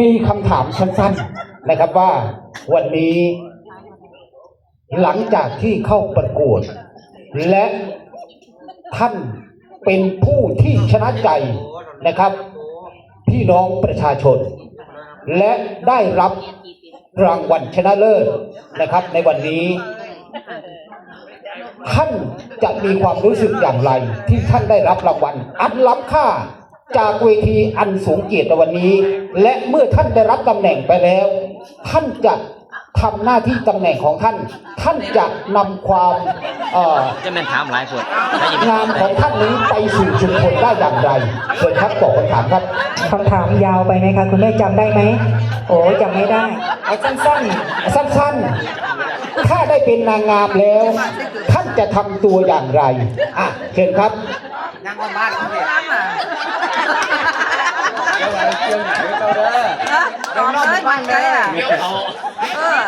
มีคำถามสั้นๆนะครับว่าวันนี้หลังจากที่เข้าประกวด และท่านเป็นผู้ที่ชนะใจนะครับ พี่น้องประชาชน และได้รับรางวัลชนะเลิศนะครับ ในวันนี้ ท่านจะมีความรู้สึกอย่างไร ที่ท่านได้รับรางวัลอันล้ำค่า จากเวทีอันสูงเกียรติในวันนี้ และเมื่อท่านได้รับตำแหน่งไปแล้ว ท่านจะทำหน้าที่ตำแหน่งของท่าน ท่านจะนำความเอ่อจะเป็นถามหลายคนถ้ายินงานของท่านนี้ไปสู่ชุมชนได้อย่างไรเชิญครับตอบคำถามครับคำถามยาวไปไหมคะคุณแม่จำได้ไหมโอ้จำไม่ได้เอาสั้นสั้นๆ ถ้าได้เป็นนางงามแล้ว ท่านจะทำตัวอย่างไรอะเชิญครับ นั่งว่าบ้านเขาเนี่ยเรานอกหมู่บ้านเลยอะเกี่ยวเขาเออ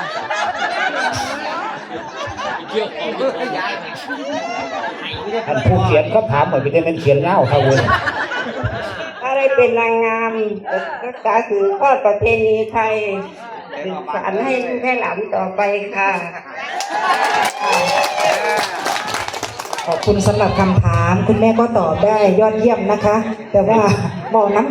เกี่ยวเขาย้ายท่านผู้เขียนคำถามเหมือนเป็นเขียนเงาครับเว้ยถ้าได้เป็นนางงามรักษาสืบทอดประเพณีไทยสืบสานให้ลูกให้หลานต่อไปค่ะๆข อบคุณสำหรับคำถาม คุณแม่ก็ตอบได้ยอดเยี่ยมนะคะ แต่ว่าบอกน้ำ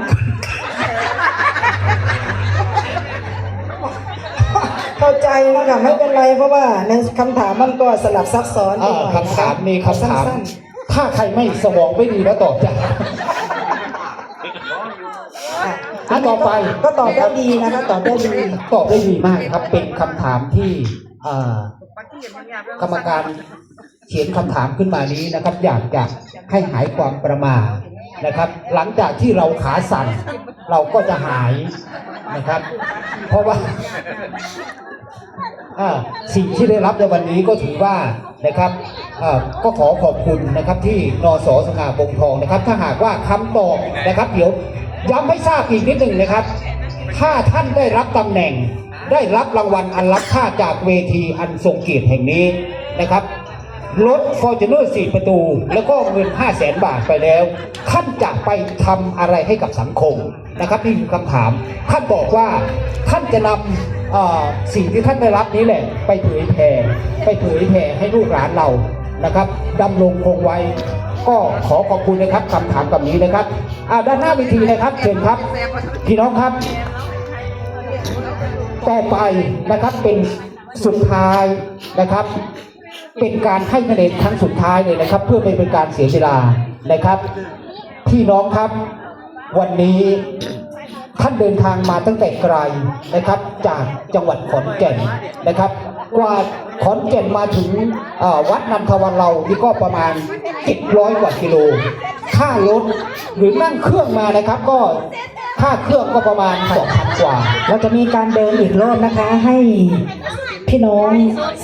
เข้าใจนะคะไม่เป็นไรเพราะว่าในคำถามมันก็สลับซับซ้อนไปอ่าหน่อยคำถามมีคำถาม สั้นถ้าใครไม่สมองไม่ดีแล้วตอบจ้ะๆอะอะต่อไปก็ตอบได้ดีนะคะตอบได้ดีตอบได้ดีมากครับ เป็นคำถามที่อ่ากรรมการ เขียนคำถามขึ้นมานี้นะครับ อยากจะให้หายความประมาทนะครับ หลังจากที่เราขาสั่นเราก็จะหายนะครับ เพราะว่าสิ่งที่ได้รับในวันนี้ก็ถือว่านะครับก็ขอขอบคุณนะครับที่นสสง่าบงทองนะครับ ถ้าหากว่าคำตอบนะครับ เดี๋ยวย้ำให้ทราบอีกนิดหนึ่งนะครับ ถ้าท่านได้รับตำแหน่ง ได้รับรางวัลอันล้ำค่าจากเวทีอันทรงเกียรติแห่งนี้นะครับ รถฟอร์จูเนอร์สี่ประตู แล้วก็เงิน5 0 0แสนบาทไปแล้ว ท่านจะไปทำอะไรให้กับสังคมนะครับนี่คือคำถาม ท่านบอกว่าท่านจะนำสิ่งที่ท่านได้รับนี้แหละ ไปเผยแผ่ไปเผยแผ่ให้ลูกหลานเรานะครับดำรงคงไว้ ก็ขอขอบคุณนะครับคำถามกับนี้นะครับด้านหน้าเวทีนะครับเชิญครับพี่น้องครับ ต่อไปนะครับเป็นสุดท้ายนะครับ เป็นการให้คะแนนครั้งสุดท้ายเลยนะครับ เพื่อไม่เป็นการเสียเวลานะครับ พี่น้องครับวันนี้ท่านเดินทางมาตั้งแต่ไกลนะครับ จากจังหวัดขอนแก่นนะครับ กว่าขอนแก่นมาถึงวัดนำทวันเรานี่ก็ประมาณ700กว่ากิโลค่ารถหรือนั่งเครื่องมานะครับ ก็ค่าเครื่องก็ประมาณ2,000กว่าเราจะมีการเดินอีกรอบนะคะให้ พี่น้อง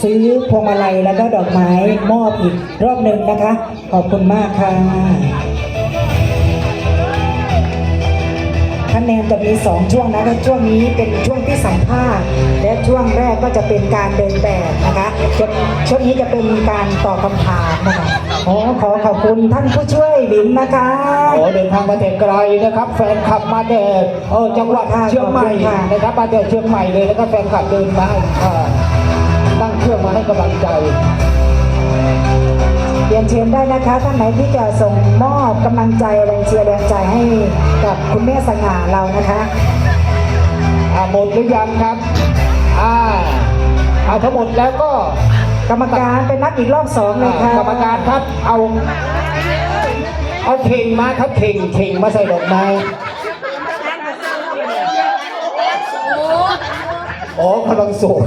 ซื้อพวงมาลัยแล้วก็ดอกไม้มอบอีกรอบหนึ่งนะคะ ขอบคุณมากค่ะคะแนนจะมีสองช่วงนะคะช่วงนี้เป็นช่วงที่สัมภาษณ์และช่วงแรกก็จะเป็นการเดินแบบนะคะช่วงช่วงนี้จะเป็นการตอบคำถามนะคะอ๋อขอขอบคุณท่านผู้ช่วยบินนะคะโอ้เดินทางมาแต่ไกลนะครับ แฟนคลับมาแต่เออจังหวัดค่ะเชียงใหม่ขอบคุณค่ะนะครับมาแต่เชียงใหม่เลยแล้วก็แฟนคลับเดินมาให้ เอ่อตั้งเครื่องมาให้กำลังใจเรียนเชิญได้นะคะ ท่านไหนที่จะส่งมอบกำลังใจแรงเชียร์แรงใจให้กับคุณแม่สง่าเรานะคะอ่าหมดหรือยังครับอ่าเอาทั้งหมดแล้วก็กรรมการเป็นนับอีกรอบสองเลยอ่าค่ะกรรมการครับเอาเอาเข่งมาครับเข่งเข่งมาใส่ดอกไม้อ๋อกำลังสูง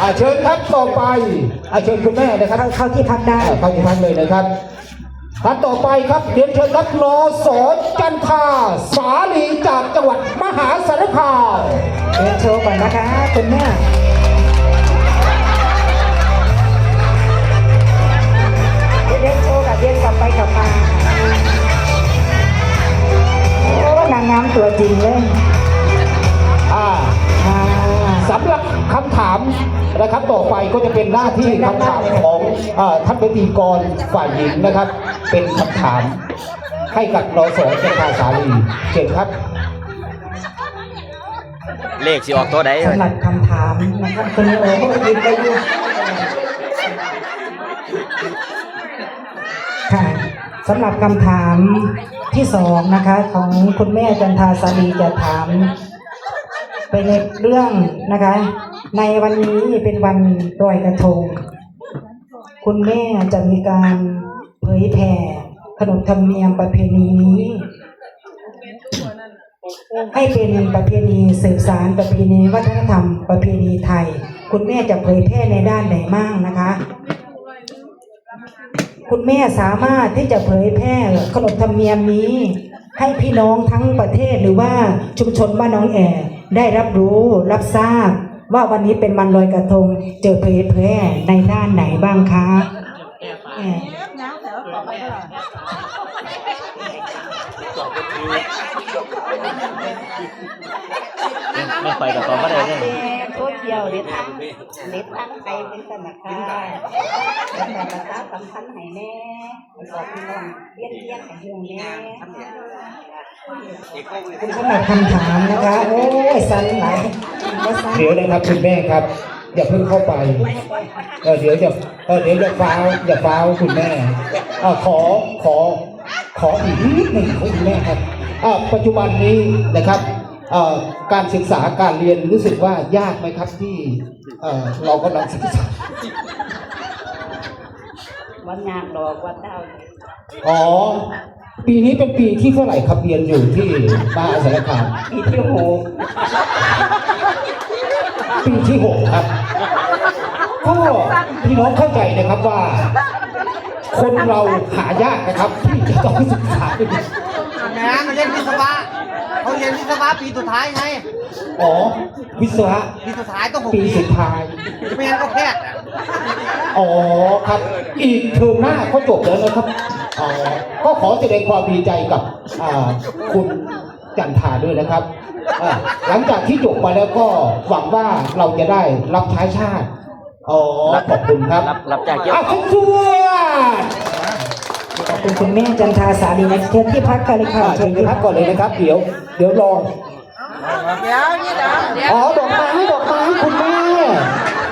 อ่าเชิญครับต่อไปอ่าเชิญคุณแม่นะครับเข้าเข้าที่พักได้อ่าเข้าที่ท่านเลยนะครับท่านต่อไปครับเรียนเชิญครับนสจันทาสาลีจากจังหวัดมหาสารคามเรียนโชว์ก่อนนะคะคุณแม่เรียนโชว์กับเรียนกลับไปกลับมาโอ้นางงามตัวจริงเลย เป็นเป็นหน้าที่คำถามของเอ่อท่านพิธีกรฝ่ายหญิงนะครับ เป็นคำถามให้กับนสจันทาสาลีเชิญครับ เลขสิออกตัวใดสำหรับคำถามนะครับคุณโอ้ยินไปอยู่ค่ะสำหรับคำถามที่สองนะคะ ของคุณแม่จันทาสาลีจะถามไปในเรื่องนะคะ ในวันนี้เป็นวันลอยกระทง คุณแม่จะมีการเผยแผ่ขนบธรรมเนียมประเพณีนี้ ให้เป็นประเพณีสืบสารประเพณีวัฒนธรรมประเพณีไทย คุณแม่จะเผยแพร่ในด้านไหนบ้างนะคะ คุณแม่สามารถที่จะเผยแพร่ขนบธรรมเนียมนี้ ให้พี่น้องทั้งประเทศหรือว่าชุมชนบ้านน้องแอได้รับรู้รับทราบ ว่าวันนี้เป็นวันลอยกระทงเจอเผยแพร่ในด้านไหนบ้างคะ แอไม่ไปกับตอนก็ได้เลยโซเชียลเด็ดทั้งเด็ดทั้งไปเป็นธนาคารแต่ภาษาสำคัญให้แน่บอกพี่น้องเลี้ยงเลี้ยงให้ห่วงแน่คุณสำหรับคำถามนะคะโอ้ยสั้นหลายก็สันเดี๋ยวนะครับคุณแม่ครับ อย่าเพิ่งเข้าไปเออเดี๋ยวจะเออเดี๋ยวอย่าฟ้าวอย่าฟ้าวคุณแม่เออขอขอขออีกนิดหนึ่งครับคุณแม่ครับเอ่อปัจจุบันนี้นะครับเอ่อการศึกษาการเรียนรู้สึกว่ายากไหมครับที่เอ่อเรากำลังศึกษาวันงานดอกวันเต้าอ๋อปีนี้เป็นปีที่เท่าไหร่ครับเรียนอยู่ที่มหาสารคามปีที่หก ปีที่หกครับก็พี่น้องเข้าใจนะครับว่า คนเราหายากนะครับที่จะต้องศึกษานะมันเรียนวิศวะเขาเรียนวิศวะปีสุดท้ายไงอ๋อวิศวะปีสุดท้ายต้องหกปีปีสุดท้าย ไม่งั้นก็แพทย์อะอ๋อครับ อีกเทอมหน้าเขาจบแล้วนะครับอ๋อก็ขอแสดงความดีใจกับอ่าคุณจันทาด้วยนะครับ อ่าหลังจากที่จบไปแล้วก็หวังว่าเราจะได้รับใช้ชาติอ๋อขอบคุณครับรับรับจากเกี่ยวอ้าวคุณชวดขอบคุณคุณแม่จันทาสาลีนะเชิญที่พักกันเลยค่ะอ่าเชิญไปพักก่อนเลยนะครับ เดี๋ยว เดี๋ยวรอ เดี๋ยวนี่เดี๋ยวเดี๋ยวอ๋อดอกไม้ดอกไม้คุณแม่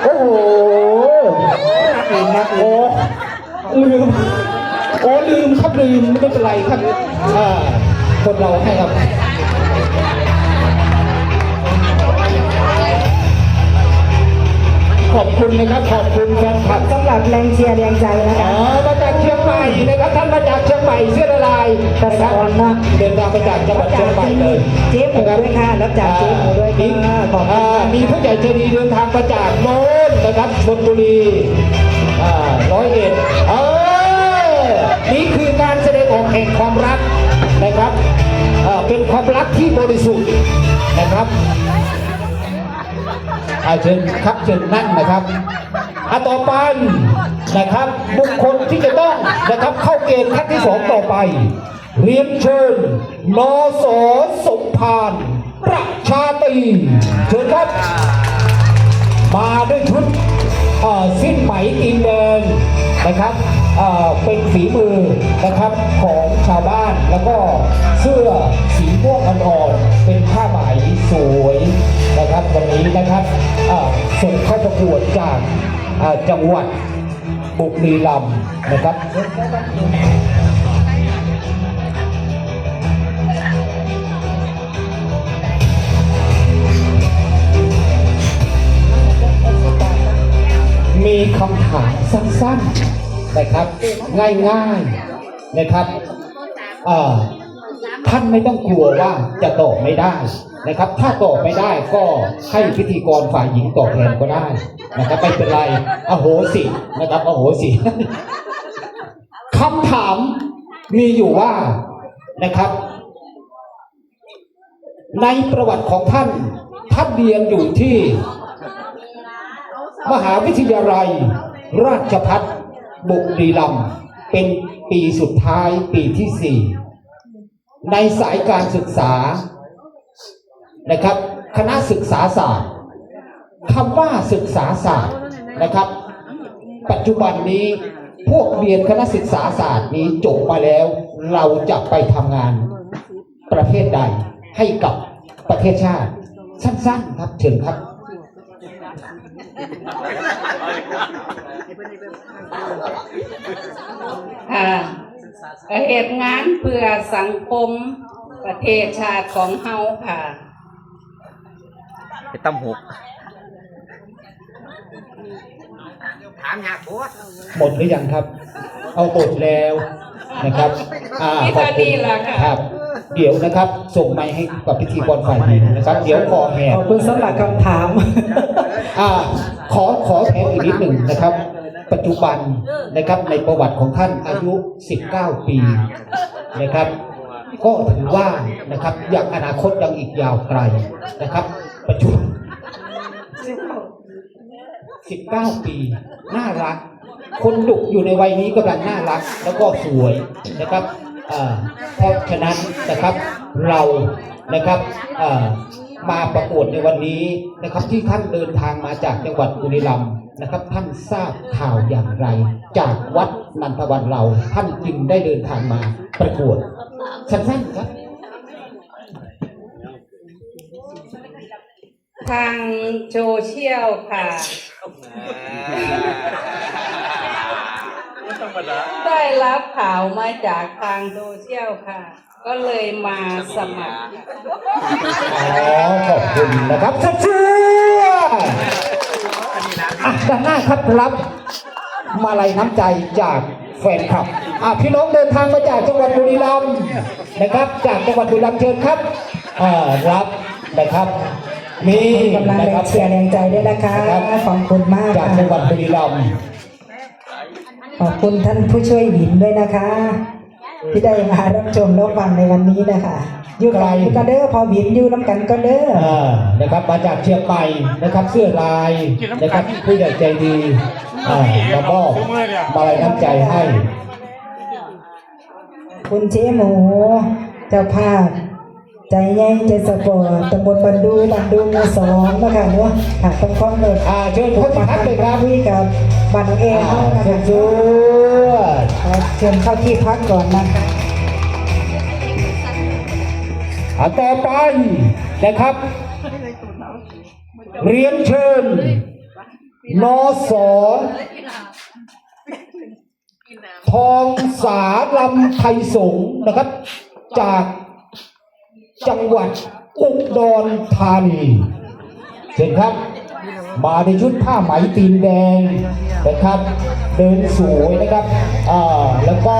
โอ้โห เองนะโอ้ลืม โอ้ลืมครับลืมไม่เป็นไรครับอ่าคนเราให้ครับ ขอบคุณนะครับขอบคุณแฟนคลับสำหรับแรงเชียร์แรงใจนะอ๋อคะมาจากเชียงใหม่นะครับท่านมาจากเชียงใหม่เสื้อละลายกระนะสครับอนนะ เดินทางมาจากจังหวัดเชียงใหม่เลยเจ๊หมูด้วยค่ะรับจากเจ๊หมูด้วยมีค่ะขอบคุณอ่ามีผู้ใหญ่ใจดีเดินทางมาจากโน้นนะครับชลบุรีอ่าร้อยเอ็ดเออนี่คือการแสดงออกแห่งความรักนะครับอ่าเป็นความรักที่บริสุทธิ์นะครับ อาเชิญครับเชิญนั่งนะครับอาต่อไปนะครับบุคคลที่จะต้องนะครับเข้าเกณฑ์ขั้นที่สองต่อไป เรียนเชิญนสสมพานประชาตีเชิญครับ มาด้วยชุดสิ้นไหมตีนแดงนะครับ เป็นฝีมือนะครับของชาวบ้านแล้วก็เสื้อสีม่วงอ่อนๆเป็นผ้าไหมสวยนะครับวันนี้นะครับส่งเข้าประกวดจากจังหวัดบุรีรัมย์นะครับมีคำถามสั้นๆ นะครับ ง่ายๆนะครับท่านไม่ต้องกลัวว่าจะตอบไม่ได้นะครับ ถ้าตอบไม่ได้ก็ให้พิธีกรฝ่ายหญิงตอบแทนก็ได้นะครับไม่เป็นไรอโหสินะครับอโหสิคำถามมีอยู่ว่านะครับ ในประวัติของท่านท่านเรียนอยู่ที่ มหาวิทยาลัย ราชพัฒ บุรีรัมย์เป็นปีสุดท้ายปีที่สี่ในสายการศึกษานะครับ คณะศึกษาศาสตร์คำว่าศึกษาศาสตร์นะครับ ปัจจุบันนี้พวกเรียนคณะศึกษาศาสตร์นี้จบมาแล้ว เราจะไปทำงานประเภทใดให้กับประเทศชาติ สั้นๆครับเชิญครับ ค่ะเหตุงานเพื่อสังคมประเทศชาติของเฮาค่ะไปตั้มหุกถามอยากบัวหมดหรือยังครับ เอาหมดแล้วนะครับอ่านี่ขอบก็คุดีณแล้วค่ะครับ เดี๋ยวนะครับ ส่งไมค์ให้กับพิธีกรฝ่ายหญิงนะครับ เดี๋ยวขอแหบขอบคุณสำหรับคำถาม อ่า ขอขอแถมอีกนิดหนึ่งนะครับ ปัจจุบันนะครับในประวัติของท่านอายุ 19 ปีนะครับ ก็ถือว่านะครับยังอนาคตยังอีกยาวไกลนะครับ ปัจจุบัน19 ปี น่ารัก คนดุอยู่ในวัยนี้กำลังน่ารัก แล้วก็สวยนะครับเพราะฉะนั้นนะครับเรานะครับมาประกวดในวันนี้นะครับที่ท่านเดินทางมาจากจังหวัดบุรีรัมย์ นะครับ ท่านทราบข่าวอย่างไร จากวัดนันทวันเราท่านจึงได้เดินทางมาประกวดสั้นๆครับทางโซเชียลค่ะ ได้รับข่าวมาจากทางโซเชียลค่ะ ก็เลยมาสมัคร อ๋อ ขอบคุณนะครับเชื่อ อะด้านหน้าครับรับ มาลัยน้ำใจจากแฟนคลับอะพี่น้องเดินทางมาจากจังหวัดบุรีรัมย์นะครับ จากจังหวัดบุรีรัมย์เชิญครับอ่ารับนะครับนี่กำลังนะแรครังบ เชียร์แรงใจด้วยนะคะครับ ขอบคุณมากจากค่ะจังหวัดบุรีรัมย์ขอบคุณท่านผู้ช่วยหญิงด้วยนะคะ ที่ได้มารับชมรับฟังในวันนี้นะคะอยู่ไกลก็เด้อพอบินอยู่น้ำกันก็เด้ออ่านะครับ มาจากเชียงใหม่นะครับ เสื้อลายนะครับผู้ใหญ่ใจดีอ่าแล้วก็มาลัยน้ำใจให้ คุณเจ๊หมูเจ้าภาพใจใหญ่ใจสปอร์ตตำบลบันดูบันดูหมู่สองนะคะเนาะค่ะต้องข้อมเลยอ่าเชิญเข้าที่พักเลยครับคุยกับบันเองอ่าเขานะเชิคะ ญชวนครับเชิญเข้าที่พักก่อนนะคะอ่าต่อไปนะครับ เรียนเชิญนอสอทองสาลำไทยสงนะครับ จากจังหวัดอุดรธานีเชิญครับ มาในชุดผ้าไหมตีนแดงนะครับเดินสวยนะครับอ่าแล้วก็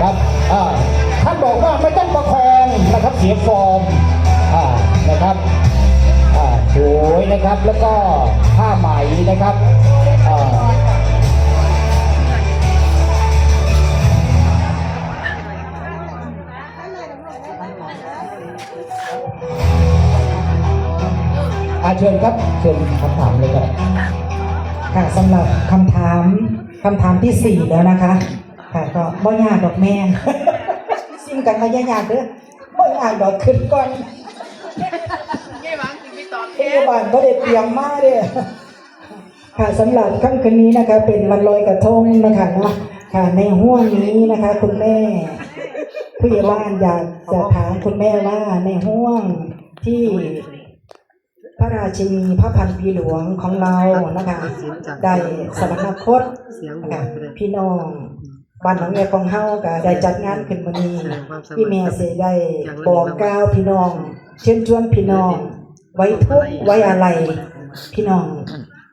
ครับอ่าท่านบอกว่าไม่ต้องประคองนะครับเสียฟอร์มอ่านะครับอ่าสวยนะครับแล้วก็ผ้าไหมนะครับ อาเชิญครับเชิญคำถามเลยครับค่ะสำหรับคำถามคำถามที่สี่แล้วนะคะ ค่ะก็บ่ยากดอกแม่ซิมกันก็ยากๆเด้อบ่ยากดอกขึ้นก่อนพยาบาลก็ได้เตรียมมาเด้อค่ะสำหรับค่ำคืนนี้นะคะ เป็นวันลอยกระทงนะคะเนาะค่ะในห้วงนี้นะคะ คุณแม่ผู้ใหญ่บ้านอยากจะถามคุณแม่ว่าในห้วงที่ พระราชินีพระพันปีหลวงของเรานะคะได้สวรรคตนะคะพี่น้องบ้านหนองแงของเฮาก็ได้จัดงานขึ้นวันนี้พี่แม่เสได้บอกกล่าวพี่น้อง เชิญชวนพี่น้อง ไว้ทุกข์ไว้อะไร พี่น้อง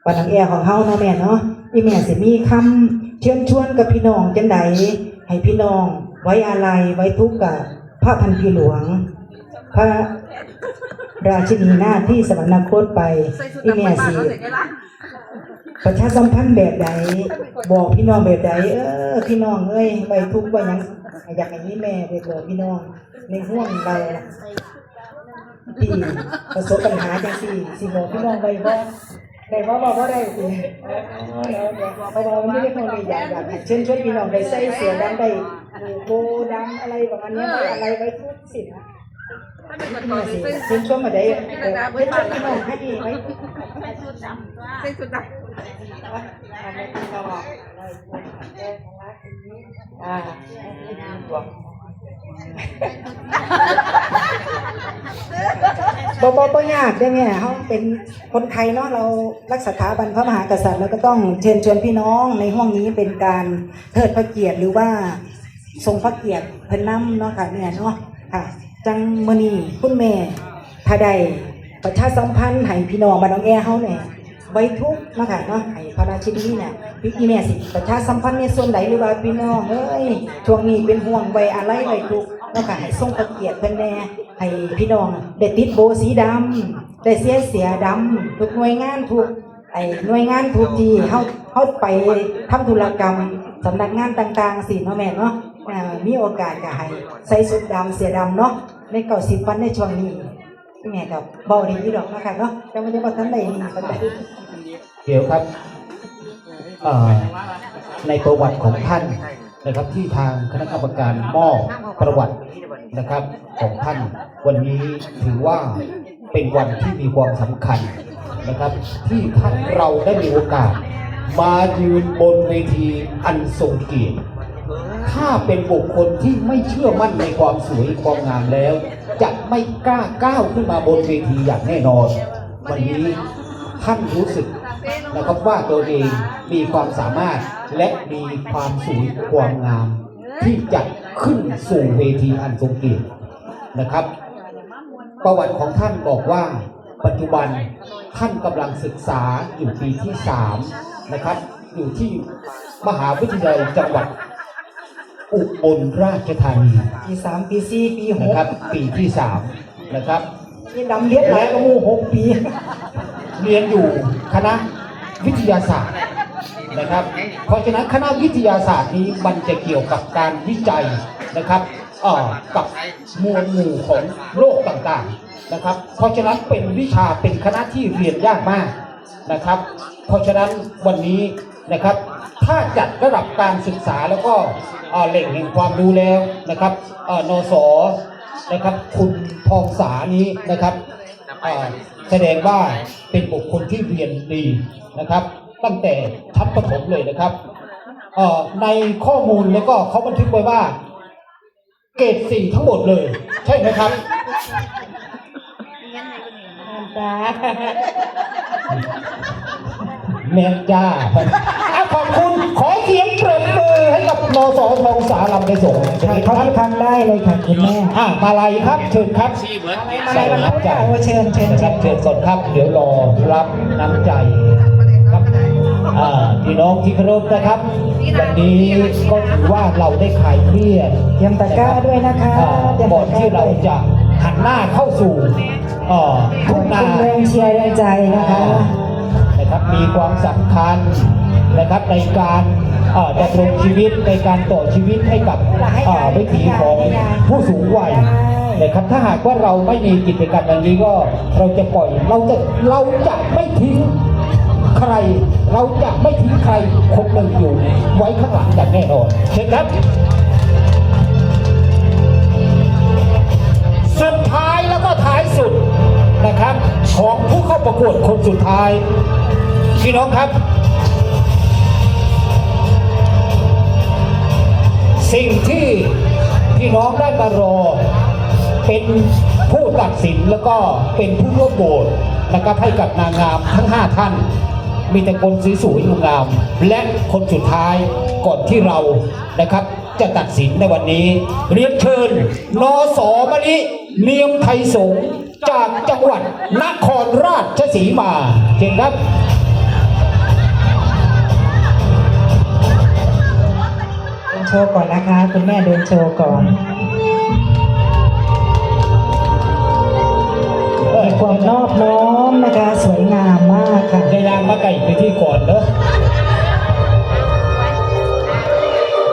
บ้านหนองแอของเฮาเนาะแม่เนาะพี่แม่สิมีคำเชิญชวนกับพี่น้องจังใดให้พี่น้อง ไว้อะไรไว้ทุกข์กับพระพันปีหลวง พระ ราชินีหน้าที่สวรรคตไปที่แม่สีประชาสัมพันธ์แบบใดบอกพี่น้องแบบใดเออพี่น้องเอ้ยไปทุกข์ว่าหยังอยากให้นี้แม่ไปบอกพี่น้องในห่วงเราที่ประสบปัญหาจังสี่สิบอกพี่น้องไปว่าได้ว่าบอกว่าได้สิอ๋อแล้วเดี๋ยวเราะว่ได้คนอยากอยากเชิญชวนพี่น้องไปใส่เสียดำได้โบดำอะไรประมาณนี้อะไรไว้ทุกสิ่ง เชิญชวนมาได้เออเชิญชวนพี่น้องให้ไว้ใส่สุดดำอ่าบ่บ่บ่ยากได้อแม่เฮาเป็นคนไทยเนาะเรารักสถาบันพระมหากษัตริย์แล้วก็ต้องเชิญชวนพี่น้องในห้องนี้เป็นการเทิดพระเกียรติหรือว่าทรงพระเกียรติเพิ่นนํเนาะค่ะแม่เนาะค่ะ จังมือนีคุณแม่ถ้าได้ประชาสัมพันธ์ให้พี่น้องบ้านน้องแอเฮาเนี่ยไว้ทุกเนาะค่ะเนาะให้พระราชินีเนี่ยพี่แม่สิประชาสัมพันธ์ในส่วนไหนหรือว่าพี่น้องเอ้ยช่วงนี้เป็นห่วงไว้อะไรไว้ทุกเนาะค่ะให้ทรงพระเกียรติเพิ่นแน่ให้พี่น้องได้ติดโบสีดำได้เสียเสียดำทุกหน่วยงานทุกไอ้หน่วยงานทุกที่เฮาเฮาไปทำธุรกรรมสำนักงานต่างๆสิเนาะแม่เนาะ มีโอกาสก็ให้ใส่สุดดำเสียดำเนาะในเก่าสิบวันในช่วงนี้แม่ก็เบาดีดอกนะคะเนาะแต่ว่าจะบ่ทันได้นี่ปานใดเดี๋ยวครับในประวัติของท่านนะครับที่ทางคณะกรรมการมอบประวัตินะครับของท่าน วันนี้ถือว่าเป็นวันที่มีความสำคัญนะครับ ที่ท่านเราได้มีโอกาส มายืนบนเวทีอันทรงเกียรติ ถ้าเป็นบุคคลที่ไม่เชื่อมั่นในความสวยความงามแล้ว จะไม่กล้าก้าวขึ้นมาบนเวทีอย่างแน่นอน วันนี้ท่านรู้สึกนะครับว่าตัวเองมีความสามารถและมีความสวยความงาม ที่จะขึ้นสู่เวทีอันทรงเกียรตินะครับ ประวัติของท่านบอกว่า ปัจจุบันท่านกำลังศึกษาอยู่ปีที่สามนะครับ อยู่ที่มหาวิทยาลัยจังหวัด อุบลราชธานีปีสามปีสี่ปีหนะกครับ ปีที่สามนะครับ นี่ดำเลียดหลายกว่าหมู่หกปี เรียนอยู่คณะวิทยาศาสตร์นะครับ เพราะฉะนั้นคณะวิทยาศาสตร์นี้มันจะเกี่ยวกับการวิจัยนะครับเอ่อกับมวลหมู่ของโรคต่างๆนะครับ เพราะฉะนั้นเป็นวิชาเป็นคณะที่เรียนยากมากนะครับ เพราะฉะนั้นวันนี้นะครับ ถ้าจัดระดับการศึกษาแล้วก็เอ่อ แหล่งแห่งความรู้แล้วนะครับเอ่อนสนะครับคุณทองสานี้นะครับเอ่อแสดงว่าเป็นบุคคลที่เรียนดีนะครับ ตั้งแต่ชั้นประถมเลยนะครับเอ่อในข้อมูลแล้วก็เขาบันทึกไว้ว่า เกรดสี่ทั้งหมดเลย ใช่ไหมครับแมนจ้าอะขอบคุณขอเสียงปรบมือให้ กับนสทองสาลำไปส่งค่เขาที่ทำได้เลยค่ะคุณแม่อะมาลัยครับเชิญครับอะไรวันพุธค่ะโอเชิญเชิญนะคเชิรับเชิญก่อนครับ เดี๋ยวรอรับน้ำใจครับพี่น้องที่เคารพนะครับวันนี้ก็ถือว่าเราได้คลายเครียดเตรียมตะกร้าด้วยนะคะก่อนที่เราจะหันหน้าเข้าสู่ทุ่งนาแรงเชียร์แรงใจนะคะนะครับมีความสำคัญ นะครับในการเอ่อดำรงชีวิตในการต่อชีวิตให้กับเอ่อวิถีของผู้สูงวัยนะครับถ้าหากว่าเราไม่มีกิจกรรมอย่างนี้ก็เราจะปล่อยเราจะเราจะไม่ทิ้งใคร เราจะไม่ทิ้งใครคนหนึ่งอยู่ไว้ข้างหลังอย่างแน่นอนเช่นครับสุดท้ายแล้วก็ท้ายสุดนะครับ ของผู้เข้าประกวดคนสุดท้ายพี่น้องครับ น้องได้มารอ เป็นผู้ตัดสินแล้วก็เป็นผู้ร่วมโหวตนะครับให้กับนางงามทั้ง 5 ท่าน มีแต่คนสวยๆงาม และคนสุดท้ายก่อนที่เรานะครับจะตัดสินในวันนี้ เรียนเชิญนอสมะลิเนียมไทยสงจากจังหวัดนครราชสีมาเชิญครับ ชว์ก่อนนะคะ คุณแม่เดินโชว์ก่อนมีความนอบน้อมนะคะ สวยงามมากค่ะในนางมาไก่ไปที่ก่อนเนอะ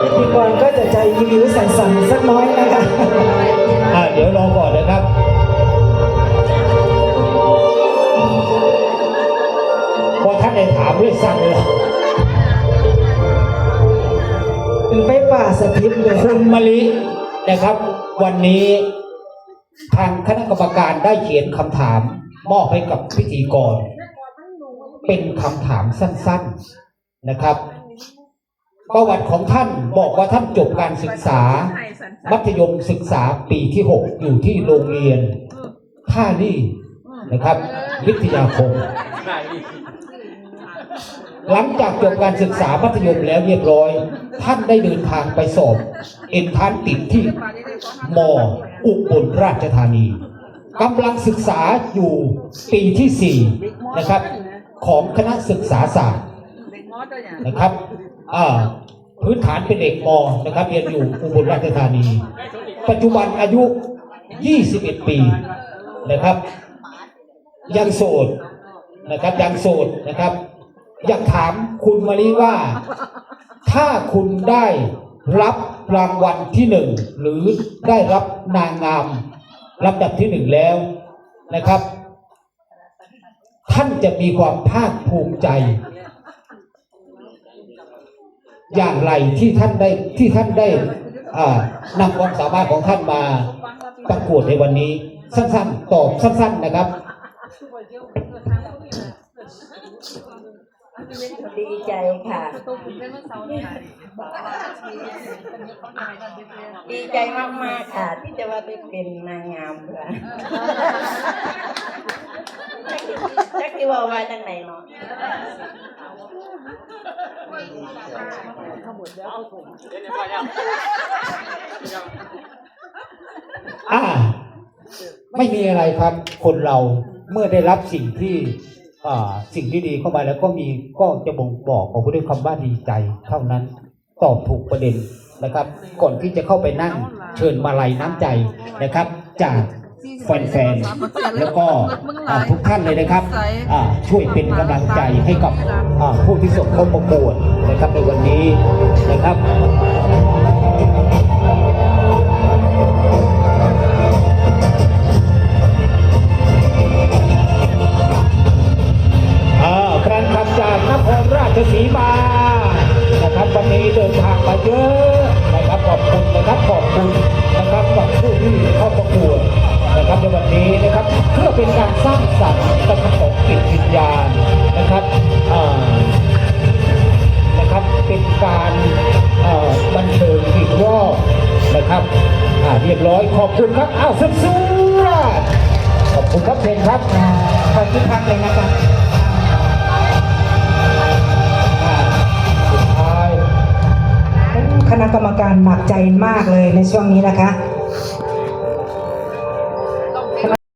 พิธีกรก็จะใจวิวๆสั่นๆสักน้อยนะคะอ่าเดี๋ยวรอก่อนนะครับพอท่านได้ถามด้วยสั่งเลย เป็นไฟป่าสถิตเลยคุณมะลินะครับ วันนี้ทางคณะกรรมการได้เขียนคำถาม มอบให้กับพิธีกร เป็นคำถามสั้น ๆนะครับ ประวัติของท่านบอกว่าท่านจบการศึกษา มัธยมศึกษาปีที่ 6 อยู่ที่โรงเรียนท่าลี่นะครับ วิทยาคม หลังจากจบการศึกษามัธยมแล้วเรียบร้อย ท่านได้เดินทางไปสอบ เอ็นทานติดที่มอ.อุบลราชธานีกำลังศึกษาอยู่ปีที่ 4 นะครับ ของคณะศึกษาศาสตร์นะครับพื้นฐานเป็นเด็กมอนะครับ เรียนอยู่อุบลราชธานี ปัจจุบันอายุ 21 ปีนะครับ ยังโสดนะครับยังโสดนะครับ อยากถามคุณมารีว่า ถ้าคุณได้รับรางวัลที่หนึ่งหรือได้รับนางงามลำดับที่หนึ่งแล้วนะครับ ท่านจะมีความภาคภูมิใจ อย่างไรที่ท่านได้ที่ท่านได้นำความสามารถของท่านมาประกวดในวันนี้ สั้นๆ ตอบสั้น ๆ นะครับ ดีใจค่ะดีใจมากๆค่ะ ที่จะว่าได้เป็นนางงามค่ะจักที่ว่าว่าจังไหนเนาะอ่าไม่มีอะไรครับ คนเราเมื่อได้รับสิ่งที่อ่า สิ่งที่ดีเข้ามาแล้วก็มีก็จะบ่งบอกออกมาด้วยคำว่าดีใจเท่านั้นตอบถูกประเด็นนะครับ ก่อนที่จะเข้าไปนั่งเชิญมาลัยน้ำใจนะครับ จากแฟนๆแล้วก็ทุกท่านเลยนะครับช่วยเป็นกำลังใจให้กับผู้ที่ส่งเข้าประกวดนะครับในวันนี้นะครับ ใจมากเลยในช่วงนี้นะคะ